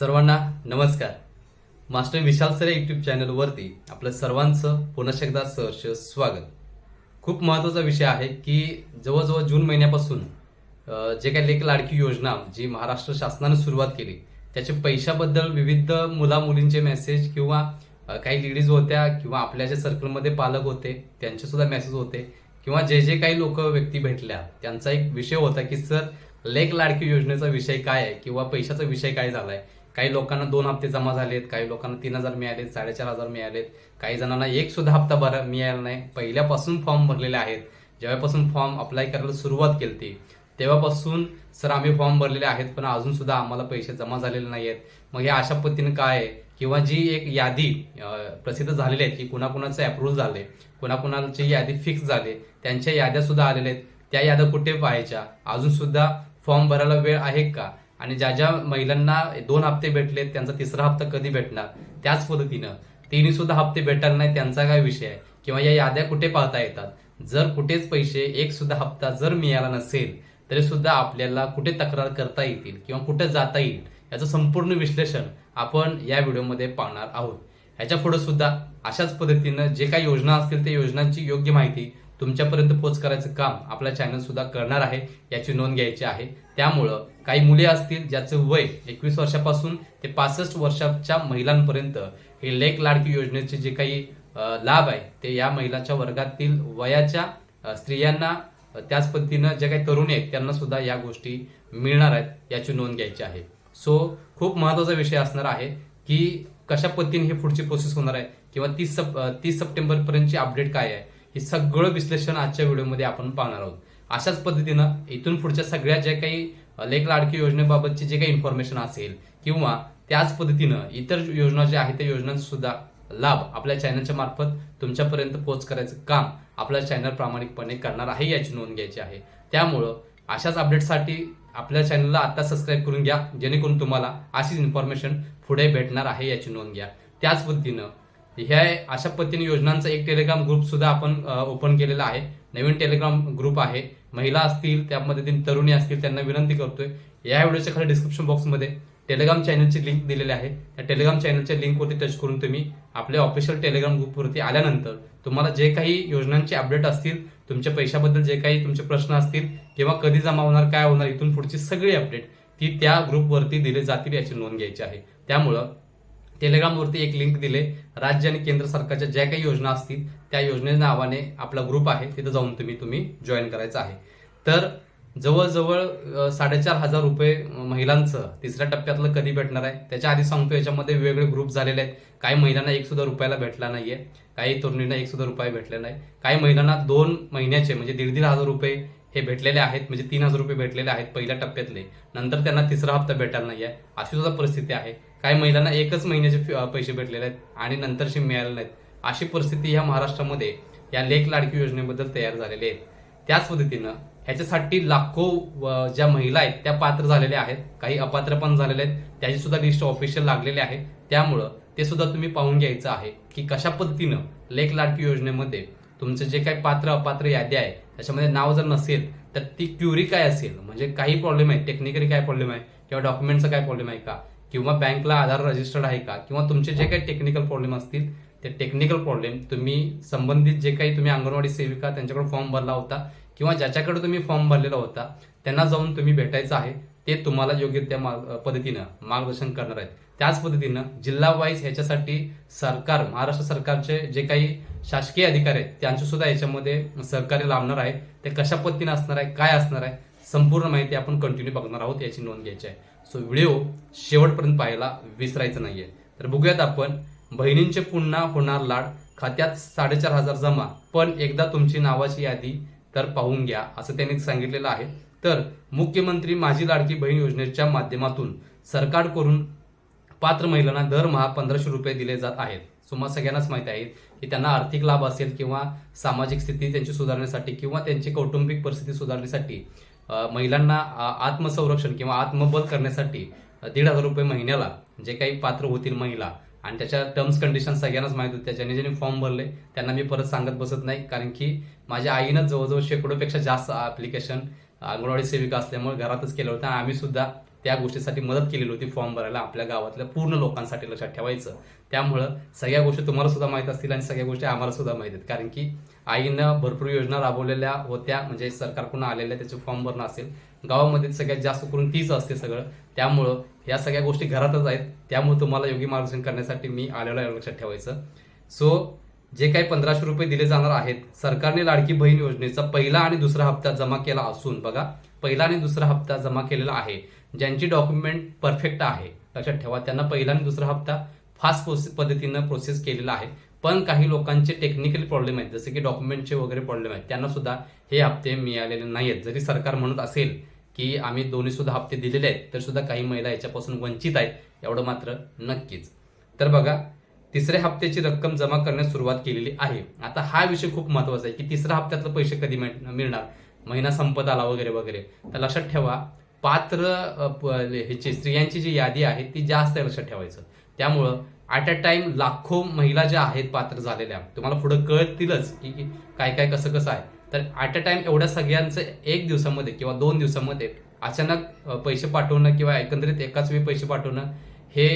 सर्वांना नमस्कार. मास्टर विशाल सरे युट्यूब चॅनलवरती आपलं सर्वांचं पुन्हा एकदा सहर्ष स्वागत. खूप महत्त्वाचा विषय आहे की जवळजवळ जून महिन्यापासून जे काही लेख लाडकी योजना जी महाराष्ट्र शासनाने सुरुवात केली त्याचे पैशाबद्दल विविध मुला मुलींचे मेसेज किंवा काही लेडीज होत्या किंवा आपल्या ज्या सर्कलमध्ये पालक होते त्यांचे सुद्धा मेसेज होते किंवा जे जे काही लोक व्यक्ती भेटल्या त्यांचा एक विषय होता की सर लेख लाडकी योजनेचा विषय काय आहे किंवा पैशाचा विषय काय झालाय? काही लोकांना दोन हप्ते जमा झालेत काही लोकांना तीन हजार मिळालेत साडेचार हजार मिळालेत. काही जणांना एक सुद्धा हप्ता भरा मिळाला नाही. पहिल्यापासून फॉर्म भरलेले आहेत. जेव्हापासून फॉर्म अप्लाय करायला सुरुवात केली तेव्हापासून सर आम्ही फॉर्म भरलेले आहेत पण अजून सुद्धा आम्हाला पैसे जमा झालेले नाही आहेत मग हे अशा पद्धतीने काय आहे? किंवा जी एक यादी प्रसिद्ध झालेली आहे की कुणाकुणाचे अप्रूव्हल झाले कुणाकुणाची यादी फिक्स झाले त्यांच्या याद्या सुद्धा आलेल्या आहेत. त्या याद्या कुठे पाहायच्या? अजून सुद्धा फॉर्म भरायला वेळ आहे का? आणि ज्या ज्या महिलांना दोन हप्ते भेटले त्यांचा तिसरा हप्ता कधी भेटणार? त्याच पद्धतीनं तिन्ही सुद्धा हप्ते भेटणार नाही त्यांचा काय विषय आहे? किंवा या याद्या कुठे पाहता येतात? जर कुठेच पैसे एक सुद्धा हप्ता जर मिळाला नसेल तरी सुद्धा आपल्याला कुठे तक्रार करता येतील किंवा कुठे जाता येईल? याचं संपूर्ण विश्लेषण आपण या व्हिडिओमध्ये पाहणार आहोत. ह्याच्या पुढे सुद्धा अशाच पद्धतीनं जे काही योजना असतील त्या योजनांची योग्य माहिती तुमच्यापर्यंत पोच करायचं काम आपला चॅनल सुद्धा करणार आहे याची नोंद घ्यायची आहे. त्यामुळं काही मुले असतील ज्याचं वय एकवीस वर्षापासून ते पासष्ट वर्षाच्या महिलांपर्यंत हे लेख लाडकी योजनेचे जे काही लाभ आहे ते या महिलांच्या वर्गातील वयाच्या स्त्रियांना त्याच पद्धतीनं जे काही तरुणी आहेत त्यांना सुद्धा या गोष्टी मिळणार आहेत याची नोंद घ्यायची आहे. सो खूप महत्त्वाचा विषय असणार आहे की कशा पद्धतीने हे पुढची प्रोसेस होणार आहे किंवा तीस सप तीस सप्टेंबर पर्यंतची अपडेट काय आहे हे सगळं विश्लेषण आजच्या व्हिडिओमध्ये आपण पाहणार आहोत. अशाच पद्धतीनं इथून पुढच्या सगळ्या ज्या काही लेख लाडकी योजनेबाबतची जे काही इन्फॉर्मेशन असेल किंवा त्याच पद्धतीनं इतर योजना ज्या आहेत त्या योजनांचा सुद्धा लाभ आपल्या चॅनलच्या मार्फत तुमच्यापर्यंत पोहोच करायचं काम आपला चॅनल प्रामाणिकपणे करणार आहे याची नोंद घ्यायची आहे. त्यामुळं अशाच अपडेटसाठी आपल्या चॅनलला आता सबस्क्राईब करून घ्या जेणेकरून तुम्हाला अशीच इन्फॉर्मेशन पुढे भेटणार आहे याची नोंद घ्या. त्याच पद्धतीनं ह्या अशा पद्धतीने योजनांचा एक टेलिग्राम ग्रुप सुद्धा आपण ओपन केलेला आहे. नवीन टेलिग्राम ग्रुप आहे. महिला असतील त्यामध्ये तीन तरुणी असतील त्यांना विनंती करतोय. या व्हिडिओच्या खाली डिस्क्रिप्शन बॉक्समध्ये टेलिग्राम चॅनलची लिंक दिलेली आहे. त्या टेलिग्राम चॅनलच्या लिंकवरती टच करून तुम्ही आपल्या ऑफिशियल टेलिग्राम ग्रुपवरती आल्यानंतर तुम्हाला जे काही योजनांचे अपडेट असतील तुमच्या पैशाबद्दल जे काही तुमचे प्रश्न असतील किंवा कधी जमा होणार काय होणार इथून पुढची सगळी अपडेट ती त्या ग्रुपवरती दिली जातील याची नोंद घ्यायची आहे. त्यामुळं टेलिग्रामवरती एक लिंक दिले. राज्य आणि केंद्र सरकारच्या ज्या काही योजना असतील त्या योजने नावाने आपला ग्रुप आहे. तिथं जाऊन तुम्ही तुम्ही जॉईन करायचं आहे. तर जवळजवळ साडेचार हजार रुपये महिलांचं तिसऱ्या टप्प्यातलं कधी भेटणार आहे? त्याच्या आधी सांगतो याच्यामध्ये वेगवेगळे ग्रुप झालेले आहेत. काही महिलांना एक सुद्धा रुपयाला भेटला नाहीये. काही तरुणींना एक सुद्धा रुपये भेटले नाही. काही महिलांना दोन महिन्याचे म्हणजे दीड दीड हजार रुपये हे भेटलेले आहेत म्हणजे तीन हजार रुपये भेटलेले आहेत पहिल्या टप्प्यातले. नंतर त्यांना तिसरा हप्ता भेटायला आहे अशी सुद्धा परिस्थिती आहे. काही महिलांना एकच महिन्याचे पैसे भेटलेले आहेत आणि नंतरशी मिळाले नाहीत. अशी परिस्थिती ह्या महाराष्ट्रामध्ये या लेख लाडकी योजनेबद्दल तयार झालेली आहेत त्याच पद्धतीनं ह्याच्यासाठी लाखो ज्या महिला आहेत त्या पात्र झालेल्या आहेत. काही अपात्र पण झालेल्या आहेत. त्याची सुद्धा लिस्ट ऑफिशियल लागलेली आहे. त्यामुळं ते सुद्धा तुम्ही पाहून घ्यायचं आहे की कशा पद्धतीनं लेख लाडकी योजनेमध्ये तुमचं जे काही पात्र अपात्र यादी आहे त्याच्यामध्ये नाव जर नसेल तर ती क्युरी काय असेल? म्हणजे काही प्रॉब्लेम आहे? टेक्निकली काय प्रॉब्लेम आहे? किंवा डॉक्युमेंटचा काय प्रॉब्लेम आहे का? किंवा बँकला आधार रजिस्टर्ड आहे का? किंवा तुमचे जे काही टेक्निकल प्रॉब्लेम असतील ते टेक्निकल प्रॉब्लेम तुम्ही संबंधित जे काही तुम्ही अंगणवाडी सेविका त्यांच्याकडे फॉर्म भरला होता किंवा ज्याच्याकडे तुम्ही फॉर्म भरलेला होता त्यांना जाऊन तुम्ही भेटायचं आहे ते तुम्हाला योग्य त्या मार्ग- पद्धतीनं मार्गदर्शन करणार आहेत. त्याच पद्धतीनं जिल्हा वाईज ह्याच्यासाठी सरकार महाराष्ट्र सरकारचे जे काही शासकीय अधिकारी आहेत त्यांचे सुद्धा याच्यामध्ये सहकार्य लाभणार आहे. ते कशा पद्धतीनं असणार आहे काय असणार आहे संपूर्ण माहिती आपण कंटिन्यू बघणार आहोत याची नोंद घ्यायची आहे. सो व्हिडिओ शेवटपर्यंत पाहायला विसरायचं नाहीये. तर बघूयात आपण बहिणींचे पुन्हा होणार लाड खात्यात साडेचार हजार जमा पण एकदा तुमची नावाची यादी तर पाहून घ्या असं त्यांनी सांगितलेलं आहे. तर मुख्यमंत्री माझी लाडकी बहीण योजनेच्या माध्यमातून सरकारकडून पात्र महिलांना दरमहा पंधराशे रुपये दिले जात आहेत. तुम्हाला सगळ्यांनाच माहीत आहे की त्यांना आर्थिक लाभ असेल किंवा सामाजिक स्थिती त्यांची सुधारण्यासाठी किंवा त्यांची कौटुंबिक परिस्थिती सुधारण्यासाठी महिलांना आत्मसंरक्षण किंवा आत्मबल करण्यासाठी दीड हजार रुपये महिन्याला जे काही पात्र होतील महिला आणि त्याच्या टर्म्स कंडिशन सगळ्यांनाच माहीत होत्या ज्याने ज्यांनी फॉर्म भरले त्यांना मी परत सांगत बसत नाही. कारण की माझ्या आईनं जवळजवळ शेकडोपेक्षा जास्त ॲप्लिकेशन अंगणवाडी सेविका असल्यामुळे घरातच केलं होतं. आणि आम्ही सुद्धा त्या गोष्टीसाठी मदत केलेली होती फॉर्म भरायला आपल्या गावातल्या पूर्ण लोकांसाठी लक्षात ठेवायचं. त्यामुळं सगळ्या गोष्टी तुम्हाला सुद्धा माहीत असतील आणि सगळ्या गोष्टी आम्हाला सुद्धा माहीत आहेत. कारण की आईनं भरपूर योजना राबवलेल्या होत्या. म्हणजे सरकारकडून आलेल्या त्याचे फॉर्म भरणं असेल. गावामध्ये सगळ्यात जास्त करून तीच असते सगळं. त्यामुळं या सगळ्या गोष्टी घरातच आहेत. त्यामुळे तुम्हाला योग्य मार्गदर्शन करण्यासाठी मी आलेलो आहे लक्षात ठेवायचं. सो जे काही पंधराशे रुपये दिले जाणार आहेत सरकारने लाडकी बहीण योजनेचा पहिला आणि दुसरा हप्ता जमा केला असून बघा पहिला आणि दुसरा हप्ता जमा केलेला आहे. ज्यांची डॉक्युमेंट परफेक्ट आहे लक्षात ठेवा त्यांना पहिला आणि दुसरा हप्ता फास्ट प्रोसेस पद्धतीनं प्रोसेस केलेला आहे. पण काही लोकांचे टेक्निकल प्रॉब्लेम आहेत जसे की डॉक्युमेंटचे वगैरे प्रॉब्लेम आहेत त्यांना सुद्धा हे हप्ते मिळालेले नाही आहेत जरी सरकार म्हणत असेल की आम्ही दोन्ही सुद्धा हप्ते दिलेले आहेत तर सुद्धा काही महिला याच्यापासून वंचित आहेत एवढं मात्र नक्कीच. तर बघा तिसऱ्या हप्त्याची रक्कम जमा करण्यास सुरुवात केलेली आहे. आता हा विषय खूप महत्त्वाचा आहे की तिसऱ्या हप्त्यातलं पैसे कधी मिळ- मिळणार? महिना संपत आला वगैरे वगैरे. तर लक्षात ठेवा पात्र प- ह्याची स्त्रियांची जी यादी आहे ती जास्त आहे लक्षात ठेवायचं. त्यामुळं ॲट अ टाइम लाखो महिला ज्या आहेत पात्र झालेल्या तुम्हाला पुढं कळतीलच की काय काय कसं कसं आहे. तर ॲट अ टाइम एवढ्या सगळ्यांचं एक दिवसामध्ये किंवा दोन दिवसामध्ये अचानक पैसे पाठवणं किंवा एकंदरीत एकाच वेळी पैसे पाठवणं हे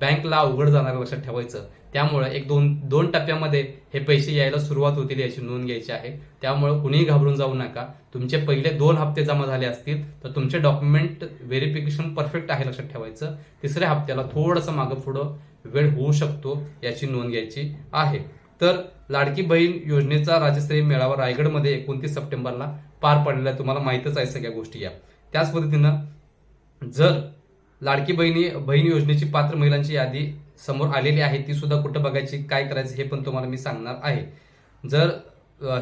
बँकला अवघड जाणार लक्षात ठेवायचं. त्यामुळे एक दोन दोन टप्प्यामध्ये हे पैसे यायला सुरुवात होतील याची नोंद घ्यायची आहे. त्यामुळे कुणीही घाबरून जाऊ नका. तुमचे पहिले दोन हप्ते जमा झाले असतील तर तुमचे डॉक्युमेंट व्हेरिफिकेशन परफेक्ट आहे लक्षात ठेवायचं. तिसऱ्या हप्त्याला थोडंसं मागं पुढं वेळ होऊ शकतो याची नोंद घ्यायची आहे. तर लाडकी बहीण योजनेचा राज्यस्तरीय मेळावा रायगडमध्ये एकोणतीस सप्टेंबरला पार पडलेला तुम्हाला माहितच आहे सगळ्या गोष्टी या. त्याच पद्धतीनं जर लाडकी बहिणी बहीण योजनेची पात्र महिलांची यादी समोर आलेली आहे. ती सुद्धा कुठं बघायची काय करायचं हे पण तुम्हाला मी सांगणार आहे. जर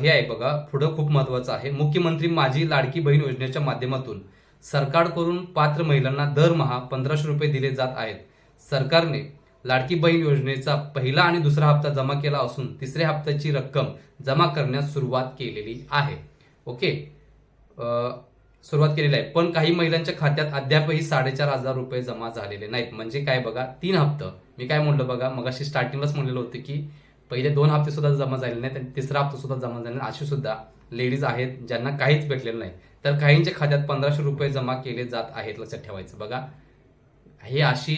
हे आहे बघा पुढं खूप महत्वाचं आहे. मुख्यमंत्री माझी लाडकी बहीण योजनेच्या माध्यमातून सरकारकडून पात्र महिलांना दरमहा पंधराशे रुपये दिले जात आहेत. सरकारने लाडकी बहीण योजनेचा पहिला आणि दुसरा हप्ता जमा केला असून तिसऱ्या हप्त्याची रक्कम जमा करण्यास सुरुवात केलेली आहे. ओके? आ, सुरुवात केलेली आहे. पण काही महिलांच्या खात्यात अद्यापही साडेचार हजार रुपये जमा झालेले नाहीत. म्हणजे काय बघा तीन हप्ता. मी काय म्हणलं बघा मग अशी स्टार्टिंगलाच म्हणलेलं होतं की पहिले दोन हप्ते सुद्धा जमा झाले नाहीत आणि तिसरा हप्ता सुद्धा जमा झाले नाही. अशी सुद्धा लेडीज आहेत ज्यांना काहीच भेटलेलं नाही. तर काहींच्या खात्यात पंधराशे रुपये जमा केले जात आहेत लक्षात ठेवायचं. बघा हे अशी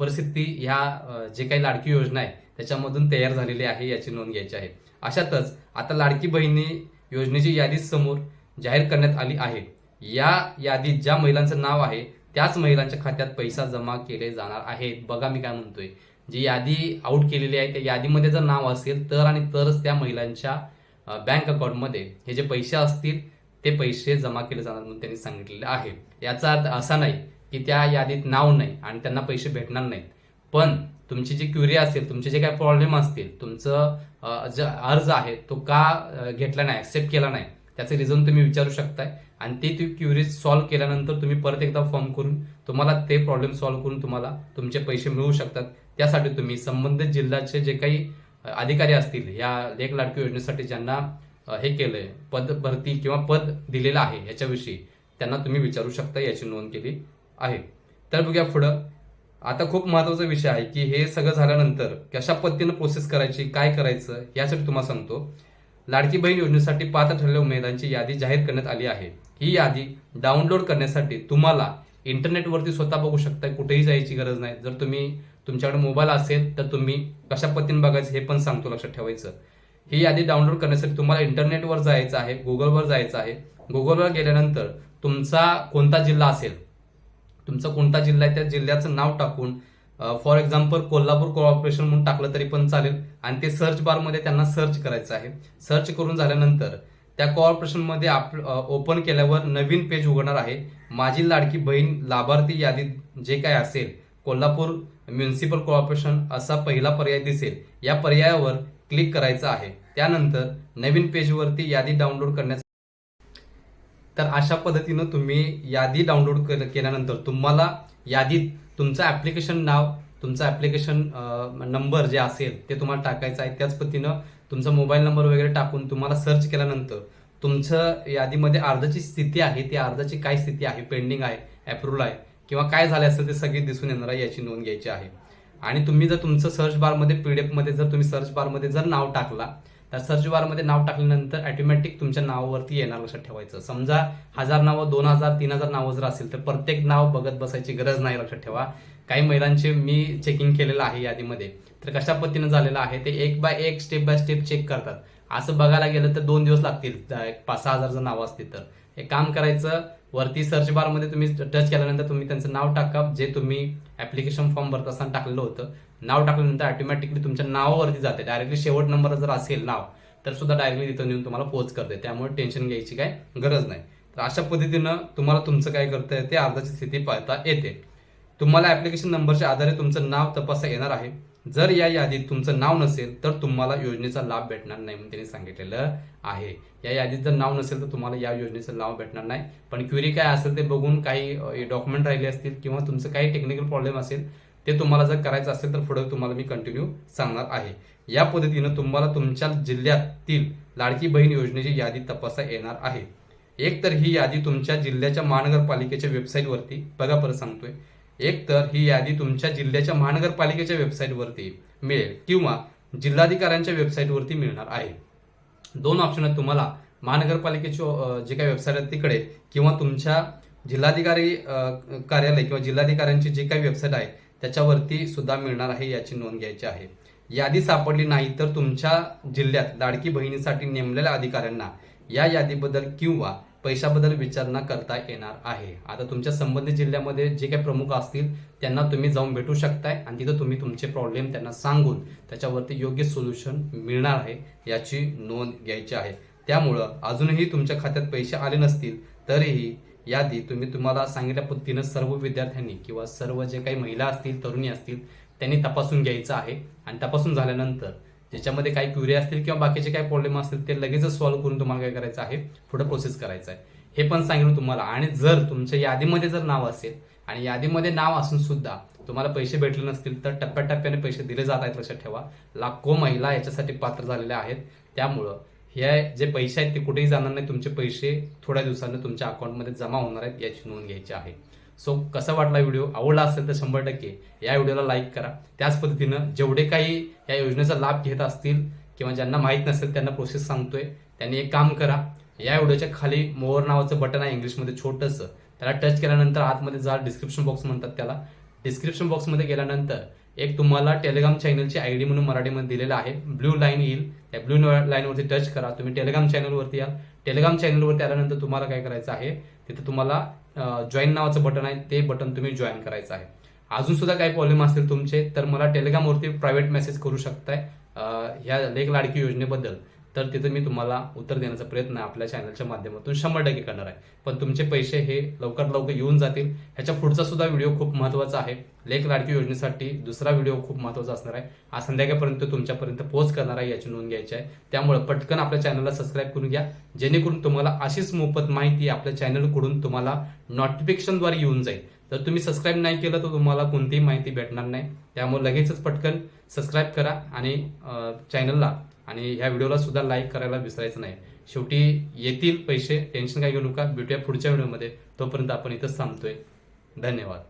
परिस्थिती ह्या जे काही लाडकी योजना आहे त्याच्यामधून तयार झालेली आहे याची नोंद घ्यायची आहे. अशातच आता लाडकी बहिणी योजनेची यादी समोर जाहीर करण्यात आली आहे. या यादीत ज्या महिलांचं नाव आहे त्याच महिलांच्या खात्यात पैसा जमा केले जाणार आहेत. बघा मी काय म्हणतोय. जी यादी आउट केलेली आहे त्या यादीमध्ये जर नाव असेल तर आणि तरच त्या महिलांच्या बँक अकाउंटमध्ये हे जे पैसे असतील ते पैसे जमा केले जाणार म्हणून त्यांनी सांगितलेले आहे. याचा अर्थ असा नाही की त्या यादीत नाव नाही आणि त्यांना पैसे भेटणार नाहीत. पण तुमची जी क्युरी असेल तुमचे जे काही प्रॉब्लेम असतील तुमचं जे अर्ज आहे तो का घेतला नाही ॲक्सेप्ट केला नाही त्याचं रिझन तुम्ही विचारू शकताय. आणि ते तुम्ही क्युरीज सॉल्व्ह केल्यानंतर तुम्ही परत एकदा फॉर्म करून तुम्हाला ते प्रॉब्लेम सॉल्व्ह करून तुम्हाला तुमचे पैसे मिळू शकतात. त्यासाठी तुम्ही संबंधित जिल्ह्याचे जे काही अधिकारी असतील या लेख लाडकी योजनेसाठी ज्यांना हे केलंय पद भरती किंवा पद दिलेलं आहे याच्याविषयी त्यांना तुम्ही विचारू शकता याची नोंद केली आहे. तर बघूया पुढं. आता खूप महत्त्वाचा विषय आहे की हे सगळं झाल्यानंतर कशा पद्धतीनं प्रोसेस करायची काय करायचं यासाठी तुम्हाला सांगतो. लाडकी बहीण योजनेसाठी पात्र ठरलेल्या उमेदवारांची यादी जाहीर करण्यात आली आहे. ही यादी डाउनलोड करण्यासाठी तुम्हाला इंटरनेटवरती स्वतः बघू शकता कुठेही जायची गरज नाही. जर तुम्ही तुमच्याकडे मोबाईल असेल तर तुम्ही कशा पद्धतीने बघायचं हे पण सांगतो लक्षात ठेवायचं. ही यादी डाउनलोड करण्यासाठी तुम्हाला इंटरनेटवर जायचं आहे गुगलवर जायचं आहे. गुगलवर गेल्यानंतर तुमचा कोणता जिल्हा असेल तुमचा कोणता जिल्हा आहे त्या जिल्ह्याचं नाव टाकून फॉर एक्झाम्पल कोल्हापूर कोऑपरेशन म्हणून टाकलं तरी पण चालेल. आणि ते सर्च बारमध्ये त्यांना सर्च करायचं आहे. सर्च करून झाल्यानंतर त्या कॉर्पोरेशनमध्ये आप ओपन केल्यावर नवीन पेज उघडणार आहे. माझी लाडकी बहीण लाभार्थी यादीत जे काय असेल कोल्हापूर म्युन्सिपल कॉर्पोरेशन असा पहिला पर्याय दिसेल या पर्यायावर क्लिक करायचं आहे. त्यानंतर नवीन पेजवरती यादी डाउनलोड करण्याचा तर अशा पद्धतीनं तुम्ही यादी डाउनलोड केल्यानंतर तुम्हाला यादीत तुमचं ऍप्लिकेशन नाव तुमचं ऍप्लिकेशन नंबर जे असेल ते तुम्हाला टाकायचं आहे. त्याच पद्धतीनं तुमचा मोबाईल नंबर वगैरे टाकून तुम्हाला सर्च केल्यानंतर तुमचं यादीमध्ये अर्जाची स्थिती आहे ती अर्जाची काय स्थिती आहे पेंडिंग आहे अप्रुव्हल आहे किंवा काय झाले असेल ते सगळी दिसून येणार आहे याची नोंद घ्यायची आहे. आणि तुम्ही जर तुमचं सर्च बारमध्ये पी डी एफमध्ये जर तुम्ही सर्च बारमध्ये जर नाव टाकला त्या सर्च बारमध्ये नाव टाकल्यानंतर ऑटोमॅटिक तुमच्या नावावरती येणार लक्षात ठेवायचं. समजा हजार नावं दोन हजार तीन हजार नावं जर असेल तर प्रत्येक नाव बघत बसायची गरज नाही लक्षात ठेवा. काही महिलांचे मी चेकिंग केलेलं आहे यादीमध्ये. तर कशा पद्धतीनं झालेलं आहे ते एक बाय एक स्टेप बाय स्टेप चेक करतात. असं बघायला गेलं तर दोन दिवस लागतील. एक पाच सहा हजार जर नावं असतील तर. एक काम करायचं वरती सर्च बारमध्ये तुम्ही टच केल्यानंतर तुम्ही त्यांचं नाव टाका जे तुम्ही ऍप्लिकेशन फॉर्म भरत असताना टाकलेलं होतं. नाव टाकल्यानंतर ऑटोमॅटिकली तुमच्या नावावरती जाते. डायरेक्टली शेवट नंबर जर असेल नाव तर सुद्धा डायरेक्टली तिथं नेऊन तुम्हाला पोच करते. त्यामुळे टेन्शन घ्यायची काय गरज नाही. तर अशा पद्धतीनं तुम्हाला तुमचं काय करता येते अर्जाची स्थिती पाहता येते. तुम्हाला ऍप्लिकेशन नंबरच्या आधारे तुमचं नाव तपासता येणार आहे. जर या यादीत तुमचं नाव नसेल तर तुम्हाला योजनेचा लाभ भेटणार नाही म्हणून त्यांनी सांगितलेलं आहे. या यादीत जर नाव नसेल तर तुम्हाला या योजनेचा लाभ भेटणार नाही. पण क्युरी काय असेल ते बघून काही डॉक्युमेंट राहिले असतील किंवा तुमचं काही टेक्निकल प्रॉब्लेम असेल ते तुम्हाला जर करायचं असेल तर पुढे तुम्हाला मी कंटिन्यू सांगणार आहे. या पद्धतीनं तुम्हाला तुमच्या जिल्ह्यातील लाडकी बहीण योजनेची यादी तपासता येणार आहे. एक तर ही यादी तुमच्या जिल्ह्याच्या महानगरपालिकेच्या वेबसाईटवरती बघा परत सांगतोय. एक तर ही यादी तुमच्या जिल्ह्याच्या महानगरपालिकेच्या वेबसाईटवरती मिळेल किंवा जिल्हाधिकाऱ्यांच्या वेबसाईटवरती मिळणार आहे. दोन ऑप्शन आहेत तुम्हाला. महानगरपालिकेची जे काही वेबसाईट आहेत तिकडे किंवा तुमच्या जिल्हाधिकारी कार्यालय किंवा जिल्हाधिकाऱ्यांची जी काही वेबसाईट आहे त्याच्यावरती सुद्धा मिळणार आहे याची नोंद घ्यायची आहे. यादी सापडली नाही तर तुमच्या जिल्ह्यात लाडकी बहिणीसाठी नेमलेल्या अधिकाऱ्यांना या यादीबद्दल किंवा पैशाबद्दल विचारणा करता येणार आहे. आता तुमच्या संबंधित जिल्ह्यामध्ये जे काही प्रमुख असतील त्यांना तुम्ही जाऊन भेटू शकताय आणि तिथं तुम्ही तुमचे प्रॉब्लेम त्यांना सांगून त्याच्यावरती योग्य सोल्युशन मिळणार आहे याची नोंद घ्यायची आहे. त्यामुळं अजूनही तुमच्या खात्यात पैसे आले नसतील तरीही यादी तुम्ही तुम्हाला सांगितल्या पद्धतीनं सर्व विद्यार्थ्यांनी किंवा सर्व जे काही महिला असतील तरुणी असतील त्यांनी तपासून घ्यायचं आहे. आणि तपासून झाल्यानंतर ज्याच्यामध्ये काही क्युरी असतील किंवा बाकीचे काही प्रॉब्लेम असतील ते लगेचच सॉल्व्ह करून तुम्हाला काय करायचं आहे पुढे प्रोसेस करायचं आहे. हे पण सांगितलं तुम्हाला. आणि जर तुमच्या यादीमध्ये जर नाव असेल आणि यादीमध्ये नाव असून सुद्धा तुम्हाला पैसे भेटले नसतील तर टप्प्याटप्प्याने पैसे दिले जात आहेत लक्षात ठेवा. लाखो महिला याच्यासाठी पात्र झालेल्या आहेत. त्यामुळं हे जे पैसे आहेत ते कुठेही जाणार नाही तुमचे पैसे थोड्या दिवसांनी तुमच्या अकाउंटमध्ये जमा होणार आहेत याची नोंद घ्यायची आहे. सो कसा वाटला व्हिडिओ आवडला असेल तर शंभर टक्के. या व्हिडिओला लाईक करा. त्याच पद्धतीनं जेवढे काही या योजनेचा लाभ घेत असतील किंवा ज्यांना माहीत नसेल त्यांना प्रोसेस सांगतोय. त्यांनी एक काम करा. या व्हिडिओच्या खाली मोअर नावाचं बटन आहे इंग्लिशमध्ये छोटंसं. त्याला टच केल्यानंतर आतमध्ये जा डिस्क्रिप्शन बॉक्स म्हणतात त्याला. डिस्क्रिप्शन बॉक्समध्ये गेल्यानंतर एक तुम्हाला टेलिग्राम चॅनलची आय डी म्हणून मराठीमध्ये दिलेलं आहे. ब्ल्यू लाईन येईल. त्या ब्ल्यू लाईनवरती टच करा. तुम्ही टेलिग्राम चॅनलवरती या. टेलिग्राम चॅनलवरती आल्यानंतर तुम्हाला काय करायचं आहे तिथे तुम्हाला जॉईन नावाचं बटन आहे ते बटन तुम्ही जॉईन करायचं आहे. अजून सुद्धा काही प्रॉब्लेम असतील तुमचे तर मला टेलिग्रामवरती प्रायव्हेट मेसेज करू शकताय ह्या लेख लाडकी योजनेबद्दल. तर तिथं मी तुम्हाला उत्तर देण्याचा प्रयत्न आपल्या चॅनलच्या माध्यमातून शंभर टक्के करणार आहे. पण तुमचे पैसे हे लवकरात लवकर येऊन जातील. ह्याच्या पुढचा सुद्धा व्हिडिओ खूप महत्त्वाचा आहे. लेख लाडकी योजनेसाठी दुसरा व्हिडिओ खूप महत्त्वाचा असणार आहे. आज संध्याकाळपर्यंत तुमच्यापर्यंत पोहोच करणार आहे याची नोंद घ्यायची आहे. त्यामुळे पटकन आपल्या चॅनलला सबस्क्राईब करून घ्या. जेणेकरून तुम्हाला अशीच मोफत माहिती आपल्या चॅनलकडून तुम्हाला नोटिफिकेशनद्वारे येऊन जाईल. जर तुम्ही सबस्क्राईब नाही केलं तर तुम्हाला कोणतीही माहिती भेटणार नाही. त्यामुळे लगेचच पटकन सबस्क्राईब करा आणि चॅनलला आणि ह्या व्हिडिओला सुद्धा लाईक करायला विसरायचं नाही. शेवटी येतील पैसे टेन्शन काय घेऊ नका. भेटूया पुढच्या व्हिडिओमध्ये. तोपर्यंत आपण इथंच थांबतोय. धन्यवाद.